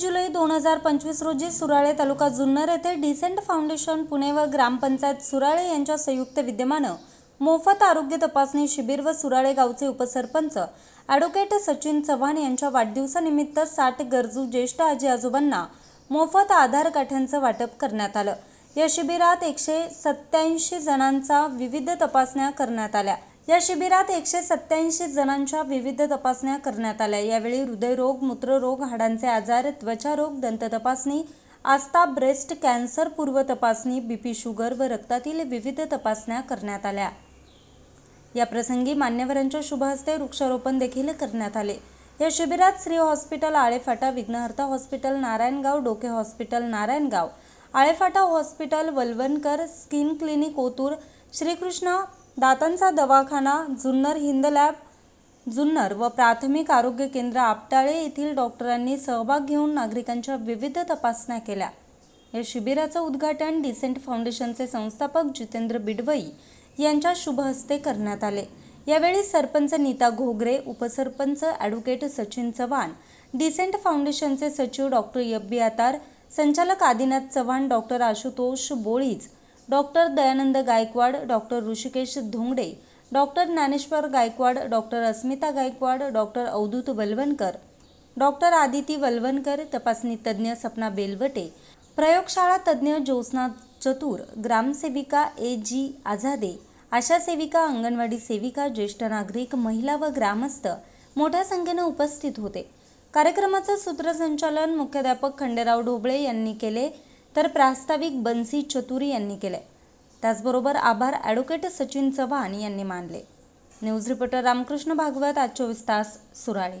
जुलै दोन हजार पंचवीस रोजी सुराळे तालुका जुन्नर येथे डिसेंट फाउंडेशन पुणे व ग्रामपंचायत सुराळे यांच्या संयुक्त विद्यमानं मोफत आरोग्य तपासणी शिबिर व सुराळे गावचे उपसरपंच ॲडव्होकेट सचिन चव्हाण यांच्या वाढदिवसानिमित्त साठ गरजू ज्येष्ठ आजी आजोबांना मोफत आधार काठ्यांचं वाटप करण्यात आलं. या शिबिरात एकशे सत्याऐंशी जणांचा विविध तपासण्या करण्यात आल्या. या शिबिरात एकशे सत्याऐंशी जणांच्या विविध तपासण्या करण्यात आल्या. यावेळी हृदयरोग मूत्ररोग हाडांचे आजार त्वचारोग दंत तपासणी आस्था ब्रेस्ट कॅन्सर पूर्व तपासणी बीपी शुगर व रक्तातील विविध तपासण्या करण्यात आल्या. या प्रसंगी मान्यवरांच्या शुभ हस्ते वृक्षारोपण देखील करण्यात आले. या शिबिरात Shri hospital Alephata Vighnaharta hospital Narayangaon Doke hospital Narayangaon Alephata hospital Valvankar skin clinic Otur Shrikrishna दातांचा दवाखाना जुन्नर हिंद लॅब जुन्नर व प्राथमिक आरोग्य केंद्र आपटाळे येथील डॉक्टरांनी सहभाग घेऊन नागरिकांच्या विविध तपासण्या केल्या. या शिबिराचं उद्घाटन डिसेंट फाउंडेशनचे संस्थापक जितेंद्र बिडवई यांच्या शुभ हस्ते करण्यात आले. यावेळी सरपंच नीता घोगरे उपसरपंच ॲडव्होकेट सचिन चव्हाण डिसेंट फाउंडेशनचे सचिव डॉक्टर यब्बी आतार संचालक Adinath Chavan doctor Ashutosh Bolij doctor Dayanand Gaikwad doctor Hrishikesh Dhongade doctor Dnyaneshwar Gaikwad doctor Asmita Gaikwad doctor Avdhut Valvankar doctor Aditi Valvankar तपासणी तज्ज्ञ सपना बेलवटे प्रयोगशाळा तज्ज्ञ ज्योत्स्ना चतुर ग्रामसेविका ए जी आझादे आशा सेविका अंगणवाडी सेविका ज्येष्ठ नागरिक महिला व ग्रामस्थ मोठ्या संख्येने उपस्थित होते. कार्यक्रमाचं सूत्रसंचालन मुख्याध्यापक खंडेराव ढोबळे यांनी केले. तर प्रास्ताविक बन्सी चतुरी यांनी केले त्याचबरोबर आभार ॲडव्होकेट सचिन चव्हाण यांनी मानले. न्यूज रिपोर्टर रामकृष्ण भागवत आज चोवीस तास सुराळे.